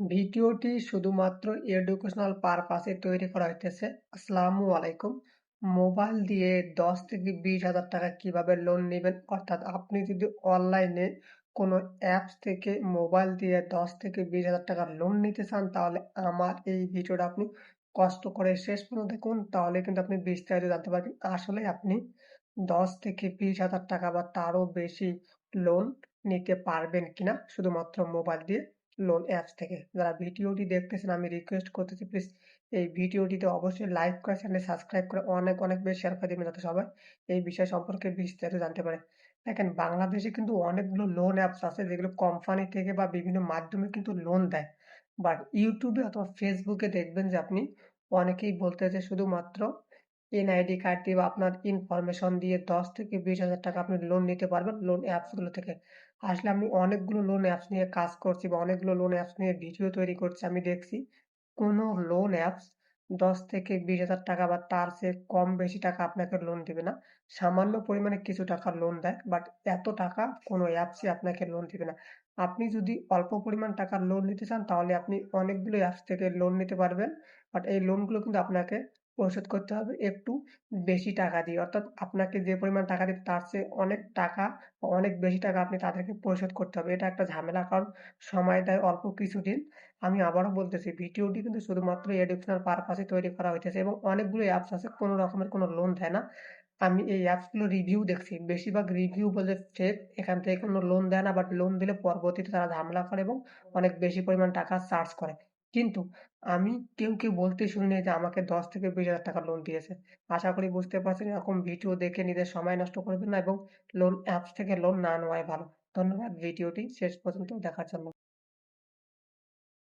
ভিডিওটি শুধুমাত্র এডুকেশনাল পারপাসে তৈরি করা হইতেছে। আসসালামু আলাইকুম। মোবাইল দিয়ে দশ থেকে বিশ হাজার টাকা কীভাবে লোন নেবেন? অর্থাৎ আপনি যদি অনলাইনে কোনো অ্যাপস থেকে মোবাইল দিয়ে দশ থেকে বিশ হাজার টাকা লোন নিতে চান, তাহলে আমার এই ভিডিওটা আপনি কষ্ট করে শেষ পর্যন্ত দেখুন, তাহলে কিন্তু আপনি বিস্তারিত জানতে পারবেন। আসলে আপনি দশ থেকে বিশ হাজার টাকা বা তারও বেশি লোন নিতে পারবেন কিনা, শুধুমাত্র মোবাইল দিয়ে। লোন অ্যাপস থেকে। যারা ভিডিওটি দেখতেছেন, আমি রিকোয়েস্ট করতেছি প্লিজ এই ভিডিওটিতে অবশ্যই লাইক করে চ্যানেলে সাবস্ক্রাইব করে অনেক অনেক বেশি শেয়ার করে দেবেন যাতে সবাই এই বিষয় সম্পর্কে বিস্তারিত জানতে পারে। দেখেন, বাংলাদেশে কিন্তু অনেকগুলো লোন অ্যাপস আছে যেগুলো কোম্পানি থেকে বা বিভিন্ন মাধ্যমে কিন্তু লোন দেয়। বাট ইউটিউবে অথবা ফেসবুকে দেখবেন যে আপনি অনেকেই বলতে যে শুধুমাত্র এনআইডি কার্ড দিয়ে আপনার ইনফরমেশন দিয়ে দশ থেকে বিশ হাজার টাকা আপনি লোন নিতে পারবেন। লোন অ্যাপসগুলো থেকে। আসলে আমি অনেকগুলো লোন অ্যাপস নিয়ে কাজ করছি বা অনেকগুলো লোন অ্যাপস নিয়ে ভিডিও তৈরি করছি, আমি দেখছি। কোনো লোন অ্যাপস দশ থেকে বিশ হাজার টাকা বা তার চেয়ে কম বেশি টাকা আপনাকে লোন দেবে না। সামান্য পরিমাণে কিছু টাকা লোন দেয় বাট এত টাকা কোনো অ্যাপসই আপনাকে লোন দেবে না। আপনি যদি অল্প পরিমাণ টাকা লোন নিতে চান, তাহলে আপনি অনেকগুলো অ্যাপস থেকে লোন নিতে পারবেন। বাট এই লোনগুলো কিন্তু আপনাকে পরিশোধ করতে হবে, একটু বেশি টাকা দিয়ে। অর্থাৎ আপনাকে যে পরিমাণ টাকা দিবে, তার চেয়ে অনেক টাকা অনেক বেশি টাকা আপনি তাদেরকে পরিশোধ করতে হবে। এটা একটা ঝামেলা, কারণ সময় দেয় অল্প কিছুদিন। আমি আবারও বলতেছি, ভিডিওটি কিন্তু শুধুমাত্র এডুকেশনাল পারপাসে তৈরি করা হইতেছে এবং অনেকগুলো অ্যাপস আছে, কোনো রকমের কোনো লোন দেয় না। আমি এই অ্যাপসগুলো রিভিউ দেখছি। বেশিরভাগ রিভিউ বলে ফেক এখান থেকে কোনো লোন দেয় না বাট লোন দিলে পরবর্তীতে তারা ঝামেলা করে এবং অনেক বেশি পরিমাণ টাকা চার্জ করে। কিন্তু আমি কেউ কেউ বলতে শুনি যে আমাকে দশ থেকে বিশ হাজার টাকা লোন দিয়েছে। আশা করি বুঝতে পারছেন, এরকম ভিডিও দেখে নিজের সময় নষ্ট করবেন না এবং লোন অ্যাপস থেকে লোন না নেওয়াই ভালো। ধন্যবাদ, ভিডিওটি শেষ পর্যন্ত দেখার জন্য।